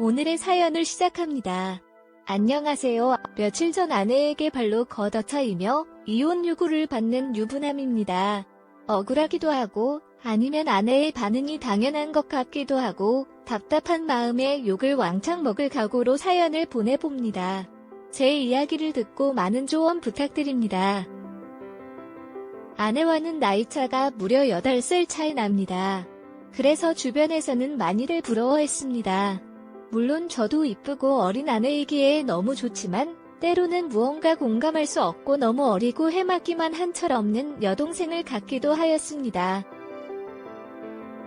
오늘의 사연을 시작합니다. 안녕하세요. 며칠 전 아내에게 발로 걷어차이며 이혼 요구를 받는 유부남입니다. 억울하기도 하고 아니면 아내의 반응이 당연한 것 같기도 하고 답답한 마음에 욕을 왕창 먹을 각오로 사연을 보내봅니다. 제 이야기를 듣고 많은 조언 부탁드립니다. 아내와는 나이차가 무려 8살 차이 납니다. 그래서 주변에서는 많이들 부러워했습니다. 물론 저도 이쁘고 어린 아내이기에 너무 좋지만 때로는 무언가 공감할 수 없고 너무 어리고 해맑기만 한 철없는 여동생을 갖기도 하였습니다.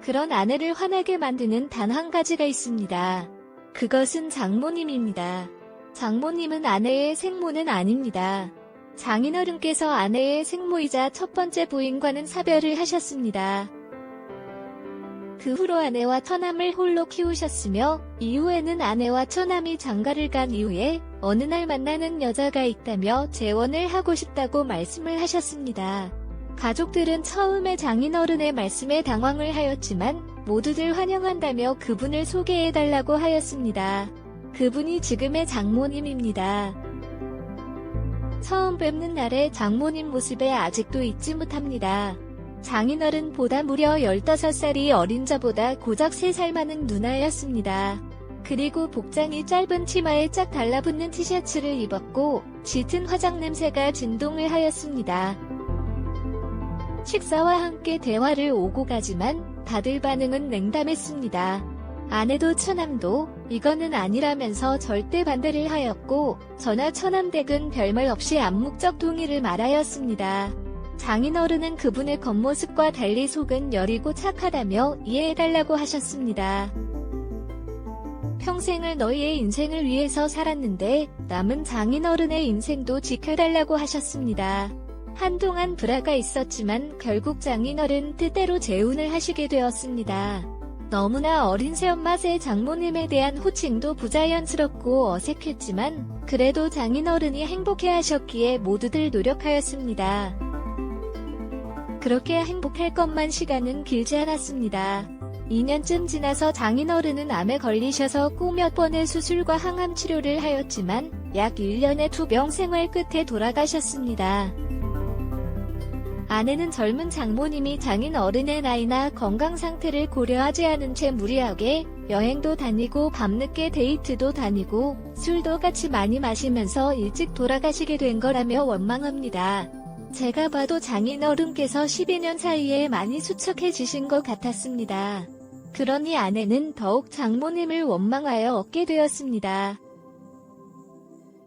그런 아내를 화나게 만드는 단 한 가지가 있습니다. 그것은 장모님입니다. 장모님은 아내의 생모는 아닙니다. 장인어른께서 아내의 생모이자 첫 번째 부인과는 사별을 하셨습니다. 그 후로 아내와 처남을 홀로 키우셨으며 이후에는 아내와 처남이 장가를 간 이후에 어느 날 만나는 여자가 있다며 재혼을 하고 싶다고 말씀을 하셨습니다. 가족들은 처음에 장인어른의 말씀에 당황을 하였지만 모두들 환영한다며 그분을 소개해달라고 하였습니다. 그분이 지금의 장모님입니다. 처음 뵙는 날의 장모님 모습에 아직도 잊지 못합니다. 장인어른보다 무려 15살이 어린 저보다 고작 3살 많은 누나였습니다. 그리고 복장이 짧은 치마에 짝 달라붙는 티셔츠를 입었고 짙은 화장 냄새가 진동을 하였습니다. 식사와 함께 대화를 오고 가지만 다들 반응은 냉담했습니다. 아내도 처남도 이거는 아니라면서 절대 반대를 하였고 저나 처남댁은 별말 없이 암묵적 동의를 말하였습니다. 장인어른은 그분의 겉모습과 달리 속은 여리고 착하다며 이해해달라고 하셨습니다. 평생을 너희의 인생을 위해서 살았는데 남은 장인어른의 인생도 지켜달라고 하셨습니다. 한동안 불화가 있었지만 결국 장인어른 뜻대로 재혼을 하시게 되었습니다. 너무나 어린 새엄마의 장모님에 대한 호칭도 부자연스럽고 어색했지만 그래도 장인어른이 행복해하셨기에 모두들 노력하였습니다. 그렇게 행복할 것만 시간은 길지 않았습니다. 2년쯤 지나서 장인어른은 암에 걸리셔서 꼭몇 번의 수술과 항암 치료를 하였지만 약 1년의 투병 생활 끝에 돌아가셨습니다. 아내는 젊은 장모님이 장인 어른의 나이나 건강 상태를 고려하지 않은 채 무리하게 여행도 다니고 밤늦게 데이트도 다니고 술도 같이 많이 마시면서 일찍 돌아가시게 된 거라며 원망합니다. 제가 봐도 장인 어른께서 12년 사이에 많이 수척해지신 것 같았습니다. 그러니 아내는 더욱 장모님을 원망하여 얻게 되었습니다.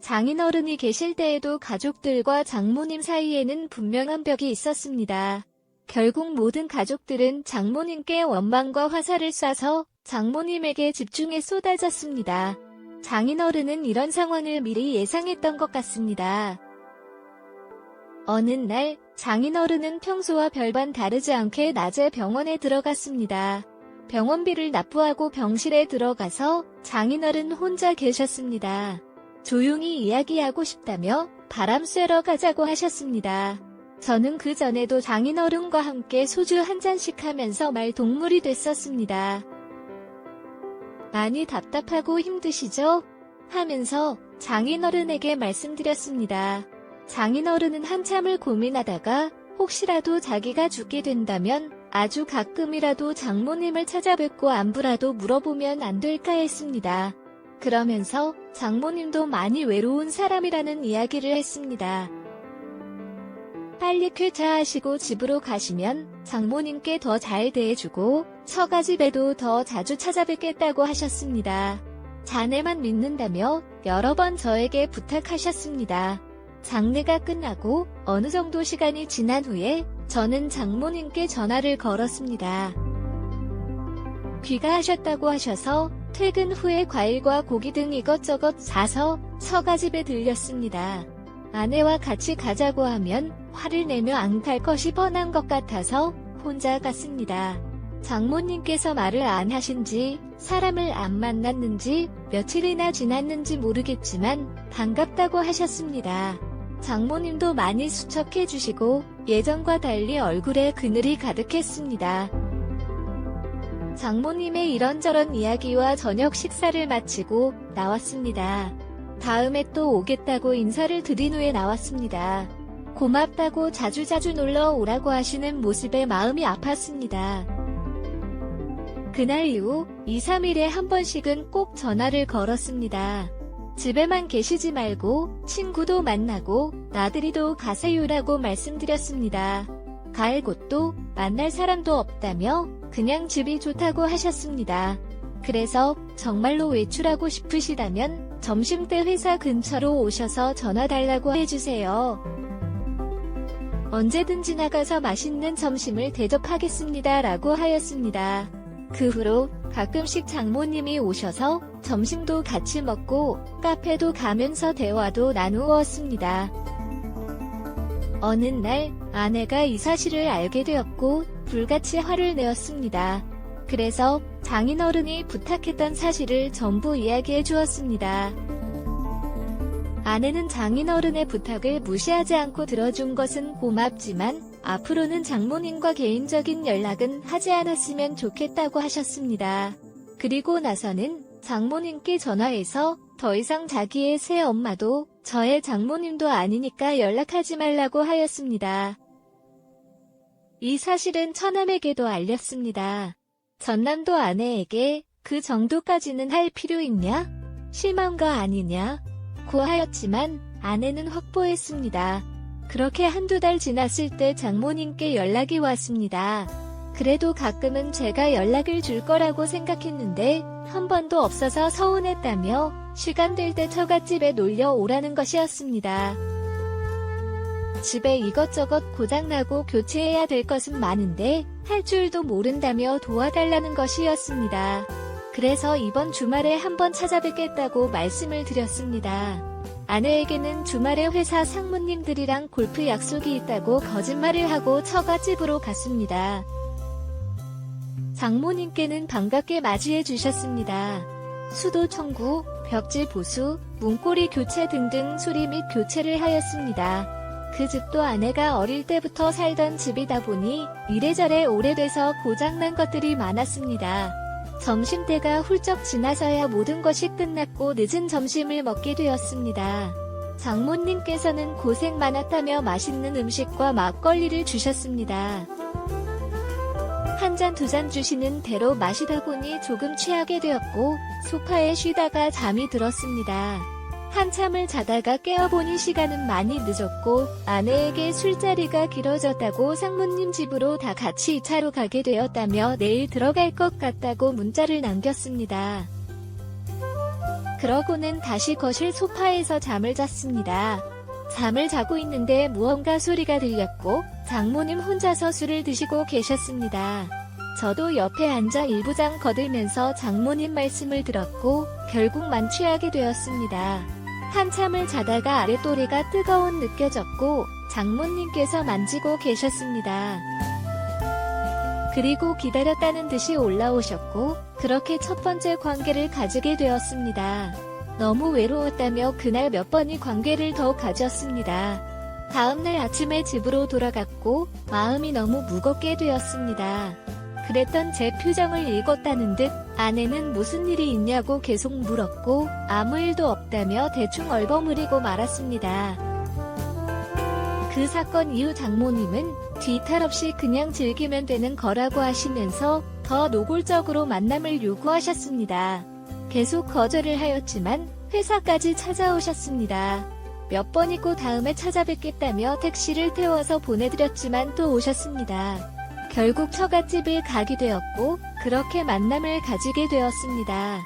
장인어른이 계실 때에도 가족들과 장모님 사이에는 분명한 벽이 있었습니다. 결국 모든 가족들은 장모님께 원망과 화살을 쏴서 장모님에게 집중해 쏟아졌습니다. 장인어른은 이런 상황을 미리 예상했던 것 같습니다. 어느 날 장인어른은 평소와 별반 다르지 않게 낮에 병원에 들어갔습니다. 병원비를 납부하고 병실에 들어가서 장인어른 혼자 계셨습니다. 조용히 이야기하고 싶다며 바람 쐬러 가자고 하셨습니다. 저는 그 전에도 장인어른과 함께 소주 한 잔씩 하면서 말 동물이 됐었습니다. 많이 답답하고 힘드시죠? 하면서 장인어른에게 말씀드렸습니다. 장인어른은 한참을 고민하다가 혹시라도 자기가 죽게 된다면 아주 가끔이라도 장모님을 찾아뵙고 안부라도 물어보면 안 될까 했습니다. 그러면서 장모님도 많이 외로운 사람이라는 이야기를 했습니다. 빨리 쾌차하시고 집으로 가시면 장모님께 더 잘 대해주고 처가집에도 더 자주 찾아뵙겠다고 하셨습니다. 자네만 믿는다며 여러 번 저에게 부탁하셨습니다. 장례가 끝나고 어느 정도 시간이 지난 후에 저는 장모님께 전화를 걸었습니다. 귀가하셨다고 하셔서 퇴근 후에 과일과 고기 등 이것저것 사서 처가집에 들렸습니다. 아내와 같이 가자고 하면 화를 내며 안 갈 것이 뻔한 것 같아서 혼자 갔습니다. 장모님께서 말을 안 하신지 사람을 안 만났는지 며칠이나 지났는지 모르겠지만 반갑다고 하셨습니다. 장모님도 많이 수척해 주시고 예전과 달리 얼굴에 그늘이 가득했습니다. 장모님의 이런저런 이야기와 저녁 식사를 마치고 나왔습니다. 다음에 또 오겠다고 인사를 드린 후에 나왔습니다. 고맙다고 자주자주 놀러 오라고 하시는 모습에 마음이 아팠습니다. 그날 이후 2, 3일에 한 번씩은 꼭 전화를 걸었습니다. 집에만 계시지 말고 친구도 만나고 나들이도 가세요라고 말씀드렸습니다. 가을 곳도 만날 사람도 없다며 그냥 집이 좋다고 하셨습니다. 그래서 정말로 외출하고 싶으시다면 점심때 회사 근처로 오셔서 전화 달라고 해주세요. 언제든지 나가서 맛있는 점심을 대접하겠습니다. 라고 하였습니다. 그 후로 가끔씩 장모님이 오셔서 점심도 같이 먹고 카페도 가면서 대화도 나누었습니다. 어느 날 아내가 이 사실을 알게 되었고 불같이 화를 내었습니다. 그래서 장인어른이 부탁했던 사실을 전부 이야기해 주었습니다. 아내는 장인어른의 부탁을 무시하지 않고 들어준 것은 고맙지만 앞으로는 장모님과 개인적인 연락은 하지 않았으면 좋겠다고 하셨습니다. 그리고 나서는 장모님께 전화해서 더 이상 자기의 새 엄마도 저의 장모님도 아니니까 연락하지 말라고 하였습니다. 이 사실은 처남에게도 알렸습니다. 전남도 아내에게 그 정도까지는 할 필요 있냐? 실망 거 아니냐? 고하였지만 아내는 확보했습니다. 그렇게 한두 달 지났을 때 장모님께 연락이 왔습니다. 그래도 가끔은 제가 연락을 줄 거라고 생각했는데 한 번도 없어서 서운했다며 시간 될 때 처갓집에 놀려 오라는 것이었습니다. 집에 이것저것 고장나고 교체해야 될 것은 많은데 할 줄도 모른다며 도와달라는 것이었습니다. 그래서 이번 주말에 한번 찾아뵙겠다고 말씀을 드렸습니다. 아내에게는 주말에 회사 상무님들이랑 골프 약속이 있다고 거짓말을 하고 처갓집으로 갔습니다. 장모님께는 반갑게 맞이해 주셨습니다. 수도 청구, 벽지 보수, 문고리 교체 등등 수리 및 교체를 하였습니다. 그 집도 아내가 어릴 때부터 살던 집이다 보니 이래저래 오래돼서 고장난 것들이 많았습니다. 점심때가 훌쩍 지나서야 모든 것이 끝났고 늦은 점심을 먹게 되었습니다. 장모님께서는 고생 많았다며 맛있는 음식과 막걸리를 주셨습니다. 한 잔 두잔 주시는 대로 마시다 보니 조금 취하게 되었고 소파에 쉬다가 잠이 들었습니다. 한참을 자다가 깨어보니 시간은 많이 늦었고 아내에게 술자리가 길어졌다고 상무님 집으로 다 같이 2차로 가게 되었다며 내일 들어갈 것 같다고 문자를 남겼습니다. 그러고는 다시 거실 소파에서 잠을 잤습니다. 잠을 자고 있는데 무언가 소리가 들렸고 장모님 혼자서 술을 드시고 계셨습니다. 저도 옆에 앉아 일부장 거들면서 장모님 말씀을 들었고 결국 만취하게 되었습니다. 한참을 자다가 아랫도리가 뜨거운 느껴졌고 장모님께서 만지고 계셨습니다. 그리고 기다렸다는 듯이 올라오셨고 그렇게 첫 번째 관계를 가지게 되었습니다. 너무 외로웠다며 그날 몇 번이 관계를 더 가졌습니다. 다음날 아침에 집으로 돌아갔고 마음이 너무 무겁게 되었습니다. 그랬던 제 표정을 읽었다는 듯 아내는 무슨 일이 있냐고 계속 물었고 아무 일도 없다며 대충 얼버무리고 말았습니다. 그 사건 이후 장모님은 뒤탈 없이 그냥 즐기면 되는 거라고 하시면서 더 노골적으로 만남을 요구하셨습니다. 계속 거절을 하였지만 회사까지 찾아오셨습니다. 몇 번이고 다음에 찾아뵙겠다며 택시를 태워서 보내드렸지만 또 오셨습니다. 결국 처갓집을 가게 되었고 그렇게 만남을 가지게 되었습니다.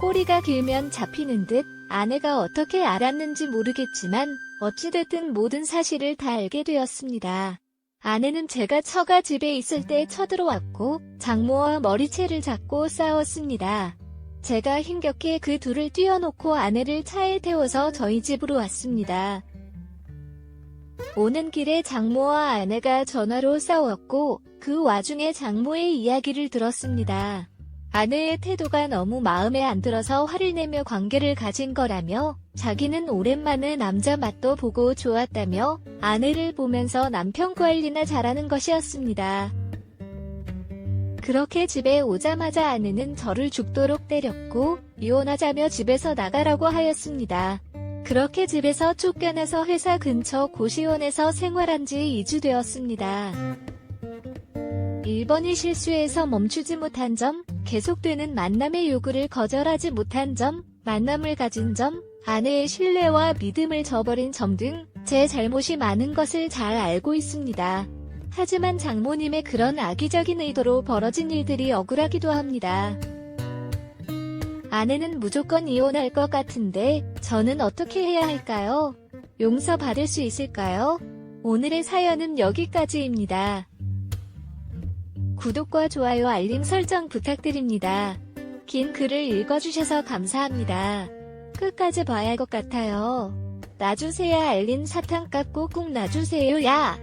꼬리가 길면 잡히는 듯 아내가 어떻게 알았는지 모르겠지만 어찌됐든 모든 사실을 다 알게 되었습니다. 아내는 제가 처가 집에 있을 때 쳐들어왔고 장모와 머리채를 잡고 싸웠습니다. 제가 힘겹게 그 둘을 띄워놓고 아내를 차에 태워서 저희 집으로 왔습니다. 오는 길에 장모와 아내가 전화로 싸웠고 그 와중에 장모의 이야기를 들었습니다. 아내의 태도가 너무 마음에 안 들어서 화를 내며 관계를 가진 거라며 자기는 오랜만에 남자 맛도 보고 좋았다며 아내를 보면서 남편 관리나 잘하는 것이었습니다. 그 그렇게 집에 오자마자 아내는 저를 죽도록 때렸고 이혼하자며 집에서 나가라고 하였습니다. 그렇게 집에서 쫓겨나서 회사 근처 고시원에서 생활한 지 2주 되었습니다. 1번이 실수해서 멈추지 못한 점, 계속되는 만남의 요구를 거절하지 못한 점, 만남을 가진 점, 아내의 신뢰와 믿음을 저버린 점 등 제 잘못이 많은 것을 잘 알고 있습니다. 하지만 장모님의 그런 악의적인 의도로 벌어진 일들이 억울하기도 합니다. 아내는 무조건 이혼할 것 같은데 저는 어떻게 해야 할까요? 용서 받을 수 있을까요? 오늘의 사연은 여기까지입니다. 구독과 좋아요 알림 설정 부탁드립니다. 긴 글을 읽어주셔서 감사합니다. 끝까지 봐야 할 것 같아요. 놔주세요 알림 사탕 깎고 꾹 놔주세요 야!